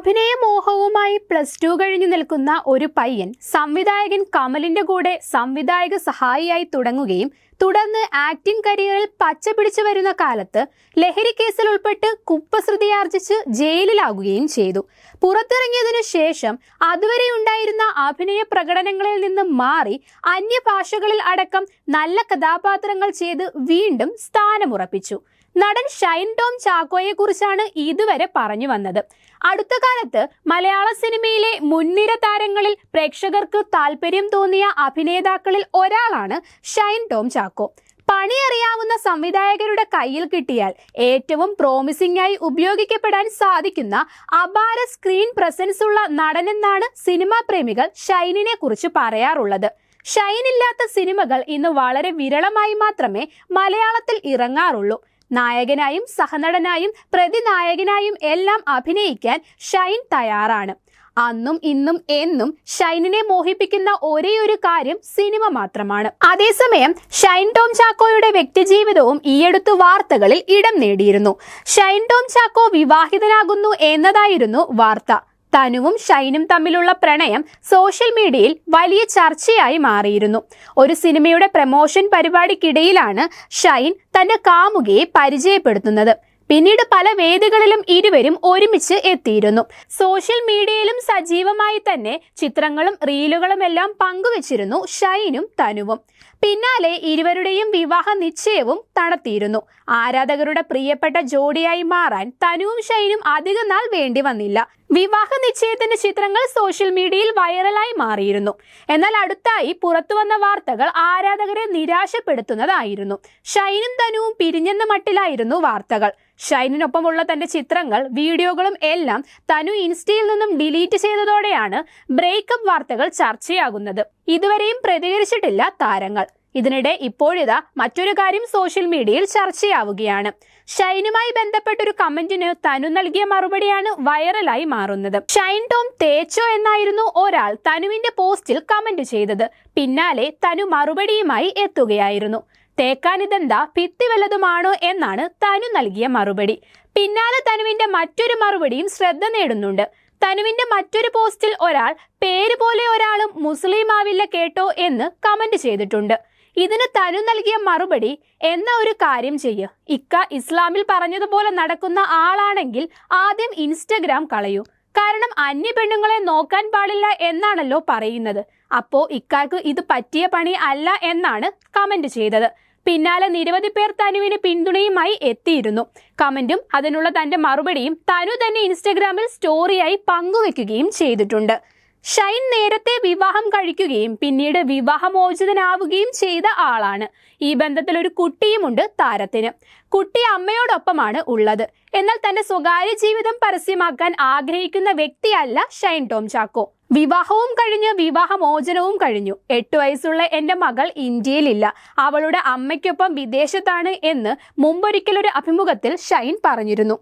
അഭിനയ മോഹവുമായി plus two കഴിഞ്ഞു നിൽക്കുന്ന ഒരു പയ്യൻ സംവിധായകൻ കമലിന്റെ കൂടെ സംവിധായക സഹായിയായി തുടങ്ങുകയും തുടർന്ന് ആക്ടിംഗ് കരിയറിൽ പച്ച പിടിച്ചു വരുന്ന കാലത്ത് ലഹരി കേസിൽ ഉൾപ്പെട്ട് കുപ്പശ്രുതിയാർജിച്ച് ജയിലിലാകുകയും ചെയ്തു. പുറത്തിറങ്ങിയതിനു ശേഷം അതുവരെ ഉണ്ടായിരുന്ന അഭിനയ പ്രകടനങ്ങളിൽ നിന്ന് മാറി അന്യഭാഷകളിൽ അടക്കം നല്ല കഥാപാത്രങ്ങൾ ചെയ്ത് വീണ്ടും സ്ഥാനമുറപ്പിച്ചു. നടൻ ഷൈൻ ടോം ചാക്കോയെ കുറിച്ചാണ് ഇതുവരെ പറഞ്ഞു വന്നത്. അടുത്ത കാലത്ത് മലയാള സിനിമയിലെ മുൻനിര താരങ്ങളിൽ പ്രേക്ഷകർക്ക് താല്പര്യം തോന്നിയ അഭിനേതാക്കളിൽ ഒരാളാണ് ഷൈൻ ടോം ചാക്കോ. പണി അറിയാവുന്ന സംവിധായകരുടെ കയ്യിൽ കിട്ടിയാൽ ഏറ്റവും പ്രോമിസിംഗ് ആയി ഉപയോഗിക്കപ്പെടാൻ സാധിക്കുന്ന അപാര സ്ക്രീൻ പ്രസൻസ് ഉള്ള നടനെന്നാണ് സിനിമാ പ്രേമികൾ ഷൈനിനെ കുറിച്ച് പറയാറുള്ളത്. ഷൈനില്ലാത്ത സിനിമകൾ ഇന്ന് വളരെ വിരളമായി മാത്രമേ മലയാളത്തിൽ ഇറങ്ങാറുള്ളൂ. നായകനായും സഹനടനായും പ്രതിനായകനായും എല്ലാം അഭിനയിക്കാൻ ഷൈൻ തയ്യാറാണ്. അന്നും ഇന്നും എന്നും ഷൈനിനെ മോഹിപ്പിക്കുന്ന ഒരേ ഒരു കാര്യം സിനിമ മാത്രമാണ്. അതേസമയം ഷൈൻ ടോം ചാക്കോയുടെ വ്യക്തിജീവിതവും ഈയടുത്ത് വാർത്തകളിൽ ഇടം നേടിയിരുന്നു. ഷൈൻ ടോം ചാക്കോ വിവാഹിതനാകുന്നു എന്നതായിരുന്നു വാർത്ത. തനുവും ഷൈനും തമ്മിലുള്ള പ്രണയം സോഷ്യൽ മീഡിയയിൽ വലിയ ചർച്ചയായി മാറിയിരുന്നു. ഒരു സിനിമയുടെ പ്രമോഷൻ പരിപാടിക്കിടയിലാണ് ഷൈൻ തന്റെ കാമുകയെ പരിചയപ്പെടുത്തുന്നത്. പിന്നീട് പല വേദികളിലും ഇരുവരും ഒരുമിച്ച് എത്തിയിരുന്നു. സോഷ്യൽ മീഡിയയിലും സജീവമായി തന്നെ ചിത്രങ്ങളും റീലുകളും എല്ലാം പങ്കുവച്ചിരുന്നു ഷൈനും തനുവും. പിന്നാലെ ഇരുവരുടെയും വിവാഹ നിശ്ചയവും നടത്തിയിരുന്നു. ആരാധകരുടെ പ്രിയപ്പെട്ട ജോഡിയായി മാറാൻ തനുവും ഷൈനും അധികം നാൾ വേണ്ടി വന്നില്ല. വിവാഹ നിശ്ചയത്തിന്റെ ചിത്രങ്ങൾ സോഷ്യൽ മീഡിയയിൽ വൈറലായി മാറിയിരുന്നു. എന്നാൽ അടുത്തായി പുറത്തു വന്ന വാർത്തകൾ ആരാധകരെ നിരാശപ്പെടുത്തുന്നതായിരുന്നു. ഷൈനും തനുവും പിരിഞ്ഞെന്ന മട്ടിലായിരുന്നു വാർത്തകൾ. ഷൈനിനൊപ്പമുള്ള തന്റെ ചിത്രങ്ങൾ വീഡിയോകളും എല്ലാം തനു ഇൻസ്റ്റയിൽ നിന്നും ഡിലീറ്റ് ചെയ്തതോടെയാണ് ബ്രേക്കപ്പ് വാർത്തകൾ ചർച്ചയാകുന്നത്. ഇതുവരെയും പ്രതികരിച്ചിട്ടില്ല താരങ്ങൾ. ഇതിനിടെ ഇപ്പോഴിതാ മറ്റൊരു കാര്യം സോഷ്യൽ മീഡിയയിൽ ചർച്ചയാവുകയാണ്. ഷൈനുമായി ബന്ധപ്പെട്ട ഒരു കമന്റിന് തനു നൽകിയ മറുപടിയാണ് വൈറലായി മാറുന്നത്. ഷൈൻ ടോം തേച്ചോ എന്നായിരുന്നു ഒരാൾ തനുവിന്റെ പോസ്റ്റിൽ കമന്റ് ചെയ്തത്. പിന്നാലെ തനു മറുപടിയുമായി എത്തുകയായിരുന്നു. തേക്കാനിതെന്താ ഭിത്തി വല്ലതുമാണോ എന്നാണ് തനു നൽകിയ മറുപടി. പിന്നാലെ തനുവിന്റെ മറ്റൊരു മറുപടിയും ശ്രദ്ധ നേടുന്നുണ്ട്. തനുവിന്റെ മറ്റൊരു പോസ്റ്റിൽ ഒരാൾ പേര് പോലെ ഒരാളും മുസ്ലിം ആവില്ല കേട്ടോ എന്ന് കമന്റ് ചെയ്തിട്ടുണ്ട്. ഇതിന് തനു നൽകിയ മറുപടി എന്ന ഒരു കാര്യം ചെയ്യ്. ഇക്ക ഇസ്ലാമിൽ പറഞ്ഞതുപോലെ നടക്കുന്ന ആളാണെങ്കിൽ ആദ്യം ഇൻസ്റ്റഗ്രാം കളയൂ. കാരണം അന്യ പെണ്ണുങ്ങളെ നോക്കാൻ പാടില്ല എന്നാണല്ലോ പറയുന്നത്. അപ്പോ ഇക്കാക്ക് ഇത് പറ്റിയ പണി അല്ല എന്നാണ് കമന്റ് ചെയ്തത്. പിന്നാലെ നിരവധി പേർ തനുവിന് പിന്തുണയുമായി എത്തിയിരുന്നു. കമന്റും അതിനുള്ള തന്റെ മറുപടിയും തനു തന്നെ ഇൻസ്റ്റഗ്രാമിൽ സ്റ്റോറിയായി പങ്കുവെക്കുകയും ചെയ്തിട്ടുണ്ട്. ഷൈൻ നേരത്തെ വിവാഹം കഴിക്കുകയും പിന്നീട് വിവാഹമോചിതനാവുകയും ചെയ്ത ആളാണ്. ഈ ബന്ധത്തിൽ ഒരു കുട്ടിയുമുണ്ട് താരത്തിന്. കുട്ടി അമ്മയോടൊപ്പമാണ് ഉള്ളത്. എന്നാൽ തന്റെ സ്വകാര്യ ജീവിതം പരസ്യമാക്കാൻ ആഗ്രഹിക്കുന്ന വ്യക്തിയല്ല ഷൈൻ ടോം ചാക്കോ വിവാഹവും കഴിഞ്ഞ് വിവാഹമോചനവും കഴിഞ്ഞു. എട്ട് വയസ്സുള്ള എന്റെ മകൾ ഇന്ത്യയിലില്ല. അവളുടെ അമ്മയ്ക്കൊപ്പം വിദേശത്താണ് എന്ന് മുമ്പൊരിക്കലൊരു അഭിമുഖത്തിൽ ഷൈൻ പറഞ്ഞിരുന്നു.